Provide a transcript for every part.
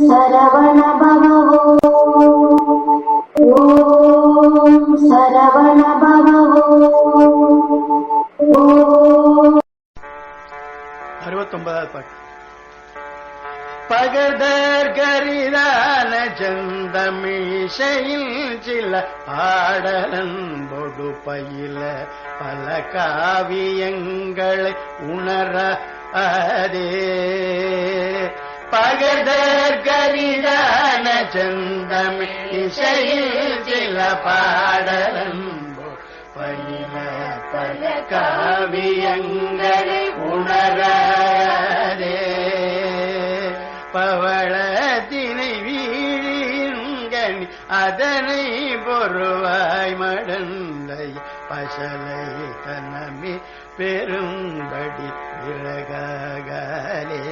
சரவண பவோ ஓம் சரவண பவோ அறுபத்தொன்பதாவது பாட்டு. பகதர் கரிதான சில பாடலன்பொடு பயில பல காவியங்களை உணர அதே பகதர் சந்தம் இசையில் சில பாடலன்பொடு பயில பல காவியங்களை உணரே பவளத்தினை வீழிங்கனி அதனை பொருவாய் மடந்தை பசலை தனமே பெரும்படி விறகாகலே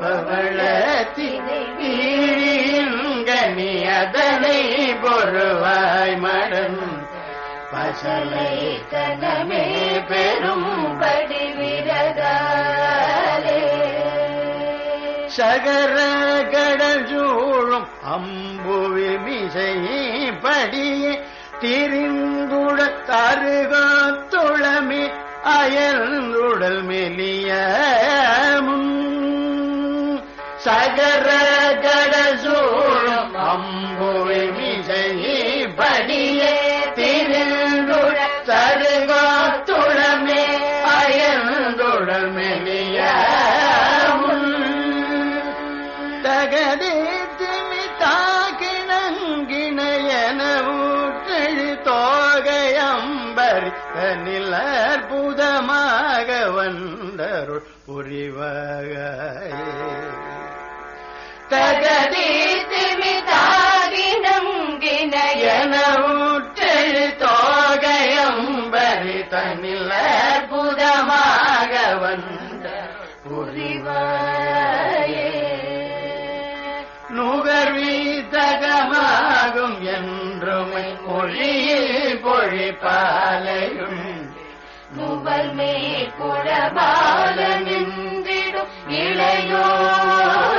பவளத்தினை வீழிங்கனி அதனை பொருவாய் மடம். பசலை கனமே பெரும்படி விரகாலே சகர கடஞ்சூழும் அம்புவில் மிசை படியே திரிந்துட தருகாத்துளமே அயர்ந்துடல் மெலிய சகர கடசூழும் அம்புழி மிசை படியே திருந்துழ தருகாத்துளமே அயர்ந்துடல் மெலிய தகதே திமி தாக்கிணங்கிணையன தோகையம்பரி தனில் அற்புதமாக வந்தருள் புரிவகையே தகதே திமி தோகையம்பரி தனில் அற்புதமாக வந்த புரிவாயே. நுகர்வீதகமாகும் என்றுமை மொழியில் பொழிப்பாலையும் நுகர்மே மேற்குடபால நின்றிடும் இளையோனே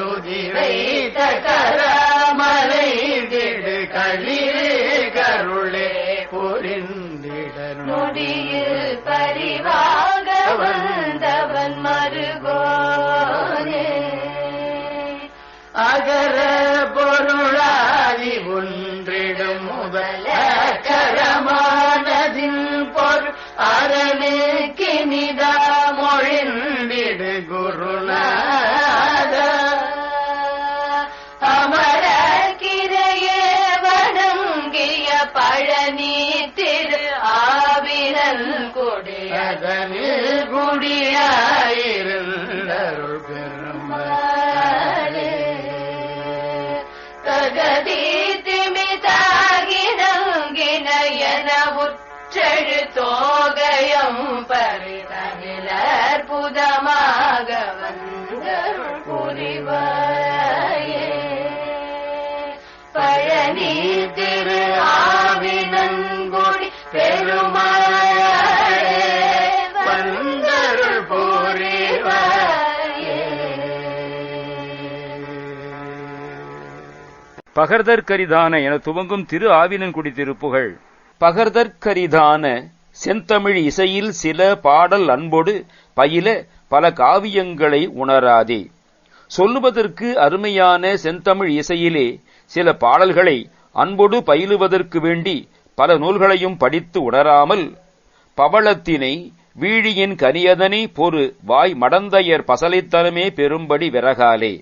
நுதிரை தகரமலை திடு களிரே கருளே பொறிந்திட நொடியே मिता गिन गिनयन उच्चतोगयं परिता। பகர்தற்கரிதான என துவங்கும் திரு ஆவினன்குடி திருப்புகழ் பகர்தற்கரிதான செந்தமிழ் இசையில் சில பாடல் அன்போடு பயில பல காவியங்களை உணராதே. சொல்லுவதற்கு அருமையான செந்தமிழ் இசையிலே சில பாடல்களை அன்போடு பயிலுவதற்கு வேண்டி பல நூல்களையும் படித்து உணராமல் பவளத்தினை வீழியின் கனியதனை பொறு வாய் மடந்தையர் பசலைத்தனமே பெரும்படி விறகாலே.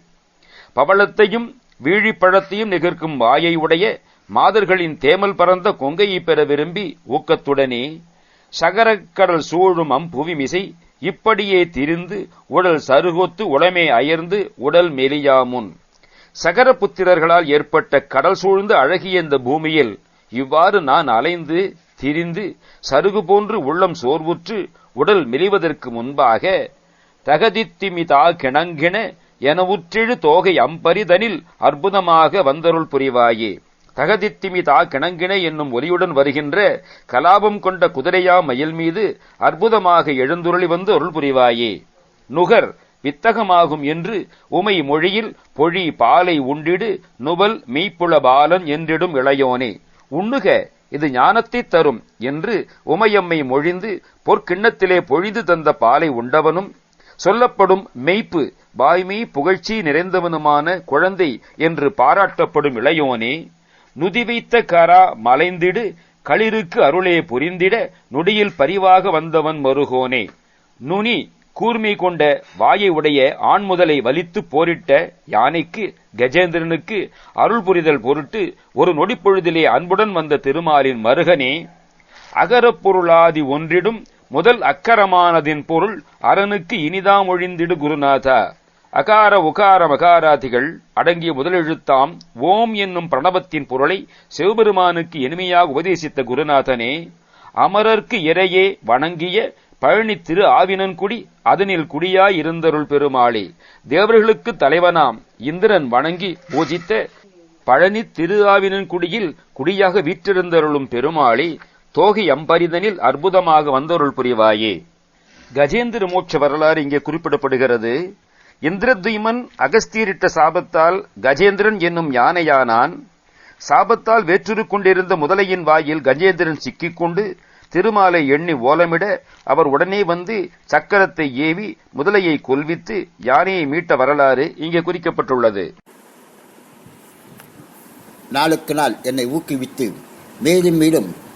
பவளத்தையும் வீழிப்பழத்தையும் நிகர்க்கும் வாயை உடைய மாதர்களின் தேமல் பறந்த கொங்கையை பெற விரும்பி ஊக்கத்துடனே சகரக்கடல் சூழும் அம்புவிமிசை இப்படியே திரிந்து உடல் சருகொத்து உடமே அயர்ந்து உடல் மெலியாமுன். சகரபுத்திரர்களால் ஏற்பட்ட கடல் சூழ்ந்த அழகிய இந்த பூமியில் இவ்வாறு நான் அலைந்து திரிந்து சருகு போன்று உள்ளம் சோர்வுற்று உடல் மெலிவதற்கு முன்பாக தகதித்திமிதா கிணங்கின என உற்றெழு தோகை அம்பரிதனில் அற்புதமாக வந்தருள் புரிவாயே. தகதித்திமிதா கிணங்கிணை என்னும் ஒலியுடன் வருகின்ற கலாபம் கொண்ட குதிரையா மயில் மீது அற்புதமாக எழுந்துருளி வந்து அருள் புரிவாயே. நுகர் வித்தகமாகும் என்று உமை மொழியில் பொழி பாலை உண்டிடு நுவல் மெய்ப்புல பாலன் என்றிடும் இளையோனே. உண்ணுக இது ஞானத்தை தரும் என்று உமையம்மை மொழிந்து பொற்கிண்ணத்திலே பொழிந்து தந்த பாலை உண்டவனும் சொல்லப்படும் மெய்ப்பு வாய்மை புகழ்ச்சி நிறைந்தவனுமான குழந்தை என்று பாராட்டப்படும் இளையோனே நுதி வைத்த கரா மலைந்திடு களிருக்கு அருளே புரிந்திட நொடியில் பரிவாக வந்தவன் மருகோனே. நுனி கூர்மை கொண்ட வாயை உடைய ஆண்முதலை வலித்து போரிட்ட யானைக்கு கஜேந்திரனுக்கு அருள் புரிதல் பொருட்டு ஒரு நொடிப்பொழுதிலே அன்புடன் வந்த திருமாலின் மருகனே அகரப் பொருளாதி ஒன்றிடும் முதல் அக்கரமானதின் பொருள் அரனுக்கு இனிதாம் ஒழிந்திடு குருநாதா. அகார உகார மகாராதிகள் அடங்கிய முதலெழுத்தாம் ஓம் என்னும் பிரணவத்தின் பொருளை சிவபெருமானுக்கு இனிமையாக உபதேசித்த குருநாதனே அமரர்க்கு இறையே வணங்கிய பழனி திரு ஆவினன்குடி அதனில் குடியாய் இருந்தருள் பெருமாளே தேவர்களுக்கு தலைவனாம் இந்திரன் வணங்கி பூஜித்த பழனி திரு ஆவினன்குடியில் குடியாக வீற்றிருந்தருளும் பெருமாளே தோகி அம்பரிதனில் அற்புதமாக வந்தொருள் புரிவாயே. கஜேந்திர மோட்ச வரலாறு இங்கே குறிப்பிடப்படுகிறது. இந்திரத்வீமன் அகஸ்தீரிட்ட சாபத்தால் கஜேந்திரன் என்னும் யானையானான். சாபத்தால் வேற்றுரு கொண்டிருந்த முதலையின் வாயில் கஜேந்திரன் சிக்கிக்கொண்டு திருமாலை எண்ணி ஓலமிட அவர் உடனே வந்து சக்கரத்தை ஏவி முதலையை கொல்வித்து யானையை மீட்ட வரலாறு இங்கே குறிக்கப்பட்டுள்ளது. நாளுக்கு நாள் என்னை ஊக்குவித்து மேலும் மேலும்